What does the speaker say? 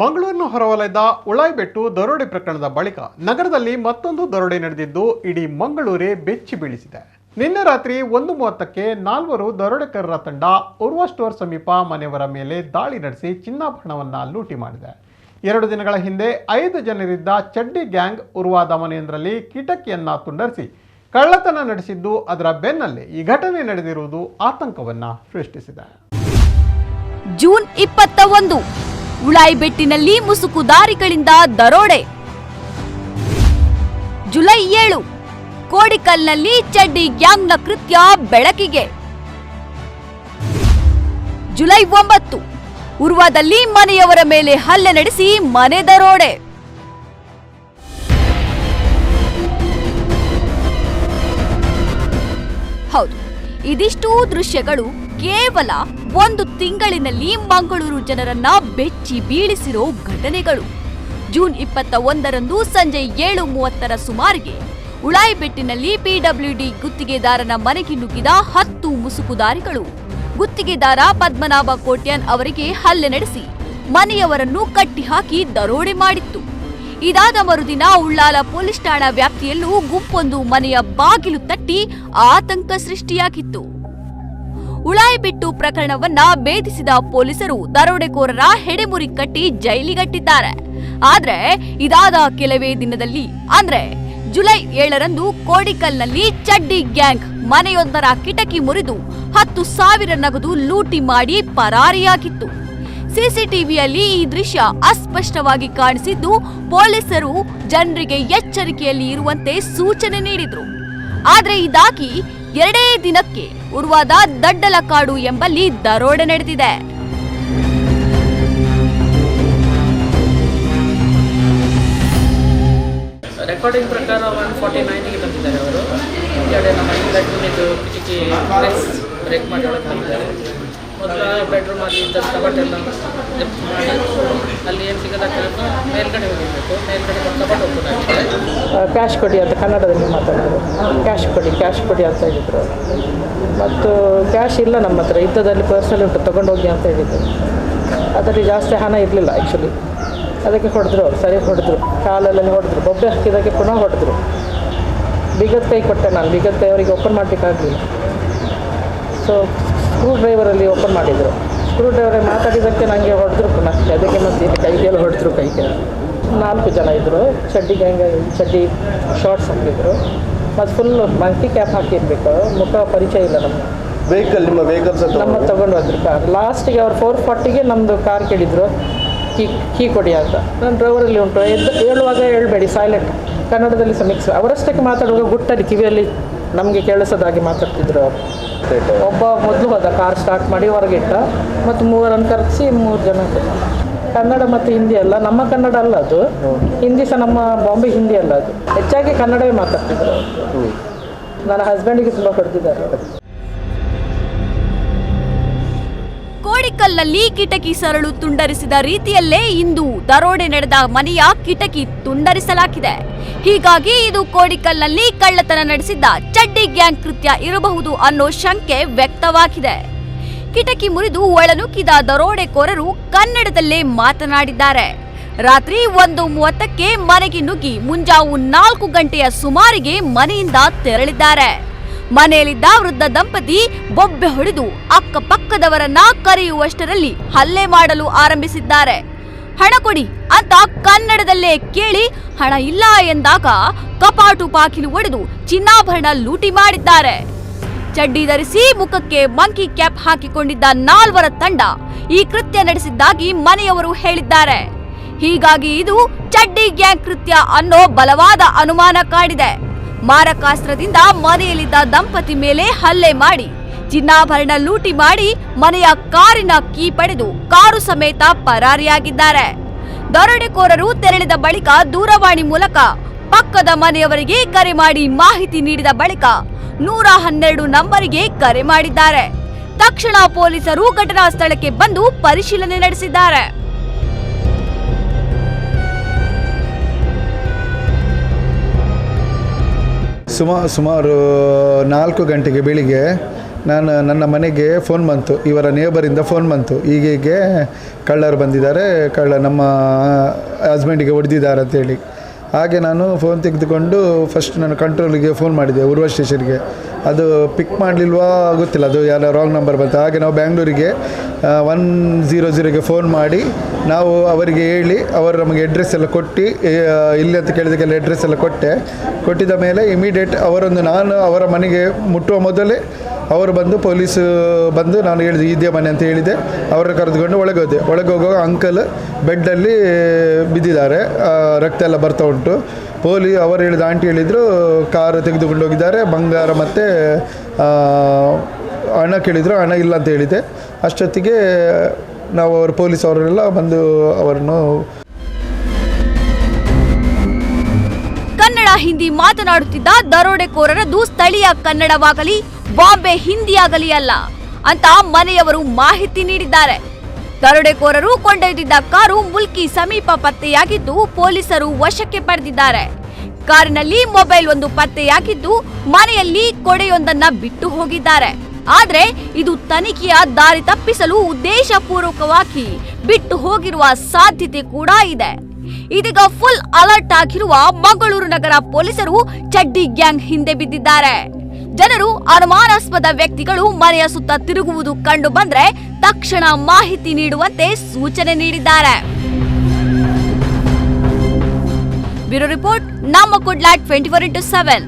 ಮಂಗಳೂರಿನ ಹೊರವಲಯದ ಉಳಾಯ್ಬೆಟ್ಟು ದರೋಡೆ ಪ್ರಕರಣದ ಬಳಿಕ ನಗರದಲ್ಲಿ ಮತ್ತೊಂದು ದರೋಡೆ ನಡೆದಿದ್ದು, ಇಡೀ ಮಂಗಳೂರೇ ಬೆಚ್ಚಿ ಬೀಳಿಸಿದೆ. ನಿನ್ನೆ ರಾತ್ರಿ ಒಂದು ಮೂವತ್ತಕ್ಕೆ ನಾಲ್ವರು ದರೋಡೆಕರರ ತಂಡ ಉರ್ವ ಸ್ಟೋರ್ ಸಮೀಪ ಮನೆಯವರ ಮೇಲೆ ದಾಳಿ ನಡೆಸಿ ಚಿನ್ನಾಭರಣವನ್ನು ಲೂಟಿ ಮಾಡಿದೆ. ಎರಡು ದಿನಗಳ ಹಿಂದೆ ಐದು ಜನರಿದ್ದ ಚಡ್ಡಿ ಗ್ಯಾಂಗ್ ಉರ್ವಾದ ಮನೆಯೊಂದರಲ್ಲಿ ಕಿಟಕಿಯನ್ನ ತುಂಡರಿಸಿ ಕಳ್ಳತನ ನಡೆಸಿದ್ದು, ಅದರ ಬೆನ್ನಲ್ಲೇ ಈ ಘಟನೆ ನಡೆದಿರುವುದು ಆತಂಕವನ್ನ ಸೃಷ್ಟಿಸಿದೆ. ಜೂನ್ ಇಪ್ಪತ್ತ ಒಂದು. ಉಳಾಯಿಬೆಟ್ಟಿನಲ್ಲಿ ಮುಸುಕುದಾರಿಗಳಿಂದ ದರೋಡೆ. ಜುಲೈ ಏಳು, ಕೋಡಿಕಲ್ನಲ್ಲಿ ಚಡ್ಡಿ ಗ್ಯಾಂಗ್ನ ಕೃತ್ಯ ಬೆಳಕಿಗೆ. ಜುಲೈ ಒಂಬತ್ತು, ಉರ್ವಾದಲ್ಲಿ ಮನೆಯವರ ಮೇಲೆ ಹಲ್ಲೆ ನಡೆಸಿ ಮನೆ ದರೋಡೆ. ಹೌದು, ಇದಿಷ್ಟೂ ದೃಶ್ಯಗಳು ಕೇವಲ ಒಂದು ತಿಂಗಳಿನಲ್ಲಿ ಮಂಗಳೂರು ಜನರನ್ನ ಬೆಚ್ಚಿ ಬೀಳಿಸಿರೋ ಘಟನೆಗಳು. ಜೂನ್ ಇಪ್ಪತ್ತ ಒಂದರಂದು ಸಂಜೆ ಏಳು ಮೂವತ್ತರ ಸುಮಾರಿಗೆ ಉಳಾಯಿಬೆಟ್ಟಿನಲ್ಲಿ ಪಿಡಬ್ಲ್ಯೂಡಿ ಗುತ್ತಿಗೆದಾರನ ಮನೆಗೆ ನುಗ್ಗಿದ ಹತ್ತು ಮುಸುಕುದಾರಿಗಳು ಗುತ್ತಿಗೆದಾರ ಪದ್ಮನಾಭ ಕೋಟ್ಯಾನ್ ಅವರಿಗೆ ಹಲ್ಲೆ ನಡೆಸಿ ಮನೆಯವರನ್ನು ಕಟ್ಟಿಹಾಕಿ ದರೋಡೆ ಮಾಡಿತ್ತು. ಇದಾದ ಮರುದಿನ ಉಳ್ಳಾಲ ಪೊಲೀಸ್ ಠಾಣಾ ವ್ಯಾಪ್ತಿಯಲ್ಲೂ ಗುಂಪೊಂದು ಮನೆಯ ಬಾಗಿಲು ತಟ್ಟಿ ಆತಂಕ ಸೃಷ್ಟಿಯಾಗಿತ್ತು. ಉಳಾಯಿಬಿಟ್ಟು ಪ್ರಕರಣವನ್ನ ಭೇದಿಸಿದ ಪೊಲೀಸರು ದರೋಡೆಕೋರರ ಹೆಡೆಮುರಿ ಕಟ್ಟಿ ಜೈಲಿಗಟ್ಟಿದ್ದಾರೆ. ಆದ್ರೆ ಇದಾದ ಕೆಲವೇ ದಿನದಲ್ಲಿ, ಅಂದ್ರೆ ಜುಲೈ ಏಳರಂದು ಕೋಡಿಕಲ್ನಲ್ಲಿ ಚಡ್ಡಿ ಗ್ಯಾಂಗ್ ಮನೆಯೊಂದರ ಕಿಟಕಿ ಮುರಿದು ಹತ್ತು ಸಾವಿರ ನಗದು ಲೂಟಿ ಮಾಡಿ ಪರಾರಿಯಾಗಿತ್ತು. ಸಿಸಿಟಿವಿಯಲ್ಲಿ ಈ ದೃಶ್ಯ ಅಸ್ಪಷ್ಟವಾಗಿ ಕಾಣಿಸಿದ್ದು ಪೊಲೀಸರು ಜನರಿಗೆ ಎಚ್ಚರಿಕೆಯಲ್ಲಿ ಇರುವಂತೆ ಸೂಚನೆ ನೀಡಿದ್ರು. ಆದ್ರೆ ಇದಾಗಿ ಎರಡೇ ದಿನಕ್ಕೆ ಉರ್ವಾದ ದಡ್ಡಲಕಾಡು ಎಂಬಲ್ಲಿ ದರೋಡೆ ನಡೆದಿದೆ. ರೆಕಾರ್ಡಿಂಗ್ ಪ್ರಕಾರ ಒನ್ ಫಾರ್ಟಿ ನೈನ್ಗೆ ಬಂದಿದ್ದಾರೆ ಅವರು. ಕಡೆ ನಮ್ಮ ಬ್ರೇಕ್ ಮಾಡಿ ಒಳಗೆ ಬಂದಿದ್ದಾರೆ. ಜಪ್ತಿ ಮಾಡಿ, ಅಲ್ಲಿ ಏನು ಮೇಲ್ಗಡೆ ಮೇಲ್ಗಡೆ ಒಂದು ಕ್ಯಾಶ್ ಕೊಡಿ ಅಂತ, ಕನ್ನಡದಲ್ಲಿ ಮಾತಾಡಿದ್ರು ಕ್ಯಾಶ್ ಕೊಡಿ ಕ್ಯಾಶ್ ಕೊಡಿ ಅಂತ ಹೇಳಿದರು. ಮತ್ತು ಕ್ಯಾಶ್ ಇಲ್ಲ ನಮ್ಮ ಹತ್ರ ಇದ್ದದಲ್ಲಿ ಪರ್ಸಲ್ಲಿ ಉಂಟು, ತೊಗೊಂಡೋಗಿ ಅಂತ ಹೇಳಿದರು. ಅದರಲ್ಲಿ ಜಾಸ್ತಿ ಹಣ ಇರಲಿಲ್ಲ ಆ್ಯಕ್ಚುಲಿ ಅದಕ್ಕೆ ಹೊಡೆದ್ರು ಸರಿ ಹೊಡೆದ್ರು. ಕಾಲಲ್ಲಿ ಹೊಡೆದ್ರು, ಬೊಬ್ಬೆ ಹಾಕಿದಾಗೆ ಪುನಃ ಹೊಡೆದ್ರು. ಬಿಗದ ಕೈ ಕೊಟ್ಟೆ ನಾನು ಬಿಗದ ಕೈ ಅವರಿಗೆ ಓಪನ್ ಮಾಡಲಿಕ್ಕಾಗಲಿಲ್ಲ. ಸೊ ಸ್ಕ್ರೂ ಡ್ರೈವರಲ್ಲಿ ಓಪನ್ ಮಾಡಿದರು. ಸ್ಕ್ರೂ ಡ್ರೈವರಲ್ಲಿ ಮಾತಾಡಿದ್ದಕ್ಕೆ ನನಗೆ ಹೊಡೆದ್ರು ಪುನಃ. ಅದಕ್ಕೆ ಮತ್ತೆ ಇಲ್ಲಿ ಕೈಗೆಲ್ಲ ಹೊಡೆದ್ರು ಕೈಗೆ ನಾಲ್ಕು ಜನ ಇದ್ದರು ಚಡ್ಡಿಗೆ ಗ್ಯಾಂಗ್ ಚಡ್ಡಿ ಶಾರ್ಟ್ಸ್ ಹಾಕಿದ್ರು. ಮತ್ತು ಫುಲ್ ಮಂಕಿ ಕ್ಯಾಪ್ ಹಾಕಿರ್ಬೇಕು. ಮುಖ ಪರಿಚಯ ಇಲ್ಲ ನಮ್ಮ ವೆಹಿಕಲ್ ನಿಮ್ಮ ವೆಹಿಕಲ್ಸ್ ನಮ್ಮ ತೊಗೊಂಡು ಹೋದ್ರು ಕಾರ್ ಲಾಸ್ಟಿಗೆ ಅವ್ರು ಫೋರ್ ಫಾರ್ಟಿಗೆ ನಮ್ಮದು ಕಾರ್ ಕೇಳಿದರು. ಕೀ ಕೀ ಕೊಡಿ ಅಂತ. ನಾನು ಡ್ರೈವರಲ್ಲಿ ಉಂಟು. ಎದ್ದು ಹೇಳುವಾಗ ಹೇಳಬೇಡಿ ಸೈಲೆಂಟ್ ಕನ್ನಡದಲ್ಲಿ ಸಹ ಮಿಕ್ಸ್ ಅವರಷ್ಟಕ್ಕೆ ಮಾತಾಡುವಾಗ ಗುಟ್ಟಲ್ಲಿ ಕಿವಿಯಲ್ಲಿ ನಮಗೆ ಕೇಳಿಸೋದಾಗಿ ಮಾತಾಡ್ತಿದ್ರು ಅವರು. ಒಬ್ಬ ಮೊದಲು ಹೋದ ಕಾರ್ ಸ್ಟಾರ್ಟ್ ಮಾಡಿ ಹೊರಗಿಟ್ಟ ಮತ್ತು ಮೂವರನ್ನು ಕರೆಸಿ ಮೂರು ಜನ. ಕನ್ನಡ ಮತ್ತು ಹಿಂದಿ ಅಲ್ಲ ನಮ್ಮ ಕನ್ನಡ ಅಲ್ಲ ಅದು. ಹಿಂದಿ ಸಹ ನಮ್ಮ ಬಾಂಬೆ ಹಿಂದಿ ಅಲ್ಲ ಅದು. ಹೆಚ್ಚಾಗಿ ಕನ್ನಡವೇ ಮಾತಾಡ್ತಿದ್ರು. ನನ್ನ ಹಸ್ಬೆಂಡಿಗೆ ತುಂಬ ಹೊಡೆದಿದ್ದಾರೆ ಕೋಡಿಕಲ್ನಲ್ಲಿ ಕಿಟಕಿ ಸರಳು ತುಂಡರಿಸಿದ ರೀತಿಯಲ್ಲೇ ಇಂದು ದರೋಡೆ ನಡೆದ ಮನೆಯ ಕಿಟಕಿ ತುಂಡರಿಸಲಾಗಿದೆ. ಹೀಗಾಗಿ ಇದು ಕೋಡಿಕಲ್ನಲ್ಲಿ ಕಳ್ಳತನ ನಡೆಸಿದ್ದ ಚಡ್ಡಿ ಗ್ಯಾಂಗ್ ಕೃತ್ಯ ಇರಬಹುದು ಅನ್ನೋ ಶಂಕೆ ವ್ಯಕ್ತವಾಗಿದೆ. ಕಿಟಕಿ ಮುರಿದು ಒಳನುಕ್ಕಿದ ದರೋಡೆಕೋರರು ಕನ್ನಡದಲ್ಲೇ ಮಾತನಾಡಿದ್ದಾರೆ. ರಾತ್ರಿ ಒಂದು ಮೂವತ್ತಕ್ಕೆ ಮನೆಗೆ ನುಗ್ಗಿ ಮುಂಜಾವು ನಾಲ್ಕು ಗಂಟೆಯ ಸುಮಾರಿಗೆ ಮನೆಯಿಂದ ತೆರಳಿದ್ದಾರೆ. ಮನೆಯಲ್ಲಿದ್ದ ವೃದ್ಧ ದಂಪತಿ ಬೊಬ್ಬೆ ಹೊಡೆದು ಅಕ್ಕಪಕ್ಕದವರನ್ನ ಕರೆಯುವಷ್ಟರಲ್ಲಿ ಹಲ್ಲೆ ಮಾಡಲು ಆರಂಭಿಸಿದ್ದಾರೆ. ಹಣ ಕೊಡಿ ಅಂತ ಕನ್ನಡದಲ್ಲೇ ಕೇಳಿ ಹಣ ಇಲ್ಲ ಎಂದಾಗ ಕಪಾಟು ಪಾಕಿಲು ಒಡೆದು ಚಿನ್ನಾಭರಣ ಲೂಟಿ ಮಾಡಿದ್ದಾರೆ. ಚಡ್ಡಿ ಧರಿಸಿ ಮುಖಕ್ಕೆ ಮಂಕಿ ಕ್ಯಾಪ್ ಹಾಕಿಕೊಂಡಿದ್ದ ನಾಲ್ವರ ತಂಡ ಈ ಕೃತ್ಯ ನಡೆಸಿದ್ದಾಗಿ ಮನೆಯವರು ಹೇಳಿದ್ದಾರೆ. ಹೀಗಾಗಿ ಇದು ಚಡ್ಡಿ ಗ್ಯಾಂಗ್ ಕೃತ್ಯ ಅನ್ನೋ ಬಲವಾದ ಅನುಮಾನ ಕಾಡಿದೆ. ಮಾರಕಾಸ್ತ್ರದಿಂದ ಮನೆಯಲ್ಲಿದ್ದ ದಂಪತಿ ಮೇಲೆ ಹಲ್ಲೆ ಮಾಡಿ, ಚಿನ್ನಾಭರಣ ಲೂಟಿ ಮಾಡಿ ಮನೆಯ ಕಾರಿನ ಕೀ ಪಡೆದು ಕಾರು ಸಮೇತ ಪರಾರಿಯಾಗಿದ್ದಾರೆ. ದರೋಡೆಕೋರರು ತೆರಳಿದ ಬಳಿಕ ದೂರವಾಣಿ ಮೂಲಕ ಪಕ್ಕದ ಮನೆಯವರಿಗೆ ಕರೆ ಮಾಡಿ ಮಾಹಿತಿ ನೀಡಿದ ಬಳಿಕ ನೂರ ಹನ್ನೆರಡು ನಂಬರಿಗೆ ಕರೆ ಮಾಡಿದ್ದಾರೆ. ತಕ್ಷಣ ಪೊಲೀಸರು ಘಟನಾ ಸ್ಥಳಕ್ಕೆ ಬಂದು ಪರಿಶೀಲನೆ ನಡೆಸಿದ್ದಾರೆ. ಸುಮಾ, ಸುಮಾರು ನಾಲ್ಕು ಗಂಟೆಗೆ ಬೆಳಿಗ್ಗೆ ನಾನು ನನ್ನ ಮನೆಗೆ ಫೋನ್ ಬಂತು. ಇವರ ನೇಬರಿಂದ ಫೋನ್ ಬಂತು. ಹೀಗೆ ಕಳ್ಳರು ಬಂದಿದ್ದಾರೆ. ಕಳ್ಳ ನಮ್ಮ ಹಸ್ಬೆಂಡಿಗೆ ಹೊಡೆದಿದ್ದಾರೆ ಅಂತೇಳಿ ಹಾಗೆ ನಾನು ಫೋನ್ ತೆಗೆದುಕೊಂಡು ಫಸ್ಟ್ ನಾನು ಕಂಟ್ರೋಲಿಗೆ ಫೋನ್ ಮಾಡಿದೆ ಉರ್ವ ಸ್ಟೇಷನ್ಗೆ ಅದು ಪಿಕ್ ಮಾಡಲಿಲ್ವಾ ಗೊತ್ತಿಲ್ಲ. ಅದು ಯಾರು ರಾಂಗ್ ನಂಬರ್ ಬಂತು. ಹಾಗೆ ನಾವು ಬ್ಯಾಂಗ್ಳೂರಿಗೆ ಒನ್ ಝೀರೋ ಝೀರೋಗೆ ಫೋನ್ ಮಾಡಿ ನಾವು ಅವರಿಗೆ ಹೇಳಿ, ಅವರು ನಮಗೆ ಅಡ್ರೆಸ್ ಎಲ್ಲ ಕೊಟ್ಟು ಇಲ್ಲಿ ಅಂತ ಕೇಳಿದಕ್ಕೆಲ್ಲ ಅಡ್ರೆಸ್ ಎಲ್ಲ ಕೊಟ್ಟೆ. ಕೊಟ್ಟಿದ ಮೇಲೆ ಇಮಿಡಿಯೇಟ್ ಅವರೊಂದು ನಾನು ಅವರ ಮನೆಗೆ ಮುಟ್ಟುವ ಮೊದಲೇ ಅವರು ಬಂದು ಪೊಲೀಸ್, ಬಂದು ನಾನು ಹೇಳಿದೆ ಇದೇ ಮನೆ ಅಂತ ಹೇಳಿದೆ. ಅವರ ಕರೆದುಕೊಂಡು ಒಳಗೆ ಹೋದೆ. ಒಳಗೆ ಹೋಗುವಾಗ ಅಂಕಲ್ ಬೆಡ್ಡಲ್ಲಿ ಬಿದ್ದಿದ್ದಾರೆ. ರಕ್ತ ಎಲ್ಲ ಬರ್ತಾ ಉಂಟು. ಪೋಲಿ, ಅವರು ಹೇಳಿದ ಆಂಟಿ ಹೇಳಿದರು ಕಾರ್ ತೆಗೆದುಕೊಂಡು ಹೋಗಿದ್ದಾರೆ. ಬಂಗಾರ ಮತ್ತು ಹಣ ಕೇಳಿದರು. ಹಣ ಇಲ್ಲ ಅಂತ ಹೇಳಿದೆ. ಅಷ್ಟೊತ್ತಿಗೆ ನಾವು ಅವರು ಪೊಲೀಸ್ ಅವರೆಲ್ಲ ಬಂದು ಅವರನ್ನು ಕನ್ನಡ, ಹಿಂದಿ ಮಾತನಾಡುತ್ತಿದ್ದ ದರೋಡೆಕೋರರದು ಸ್ಥಳೀಯ ಕನ್ನಡವಾಗಲಿ. ಬಾಂಬೆ ಹಿಂದಿಯಾಗಲಿ ಅಲ್ಲ ಅಂತ ಮನೆಯವರು ಮಾಹಿತಿ ನೀಡಿದ್ದಾರೆ. ದರೋಡೆಕೋರರು ಕೊಂಡೊಯ್ದಿದ್ದ ಕಾರು ಮುಲ್ಕಿ ಸಮೀಪ ಪತ್ತೆಯಾಗಿದ್ದು ಪೊಲೀಸರು ವಶಕ್ಕೆ ಪಡೆದಿದ್ದಾರೆ. ಕಾರಿನಲ್ಲಿ ಮೊಬೈಲ್ ಒಂದು ಪತ್ತೆಯಾಗಿದ್ದು ಮನೆಯಲ್ಲಿ ಕೊಡೆಯೊಂದನ್ನ ಬಿಟ್ಟು ಹೋಗಿದ್ದಾರೆ. ಆದ್ರೆ ಇದು ತನಿಖೆಯ ದಾರಿ ತಪ್ಪಿಸಲು ಉದ್ದೇಶಪೂರ್ವಕವಾಗಿ ಬಿಟ್ಟು ಹೋಗಿರುವ ಸಾಧ್ಯತೆ ಕೂಡ ಇದೆ. ಇದೀಗ ಫುಲ್ ಅಲರ್ಟ್ ಆಗಿರುವ ಮಂಗಳೂರು ನಗರ ಪೊಲೀಸರು ಚಡ್ಡಿ ಗ್ಯಾಂಗ್ ಹಿಂದೆ ಬಿದ್ದಿದ್ದಾರೆ. ಜನರು ಅನುಮಾನಾಸ್ಪದ ವ್ಯಕ್ತಿಗಳು ಮನೆಯ ಸುತ್ತ ತಿರುಗುವುದು ಕಂಡು ಬಂದ್ರೆ ತಕ್ಷಣ ಮಾಹಿತಿ ನೀಡುವಂತೆ ಸೂಚನೆ ನೀಡಿದ್ದಾರೆ. ಬ್ಯೂರೋ ರಿಪೋರ್ಟ್, ನಮ್ಮ ಕುಡ್ಲಾಟ್ ಟ್ವೆಂಟಿ ಫೋರ್ ಇಂಟು ಸೆವೆನ್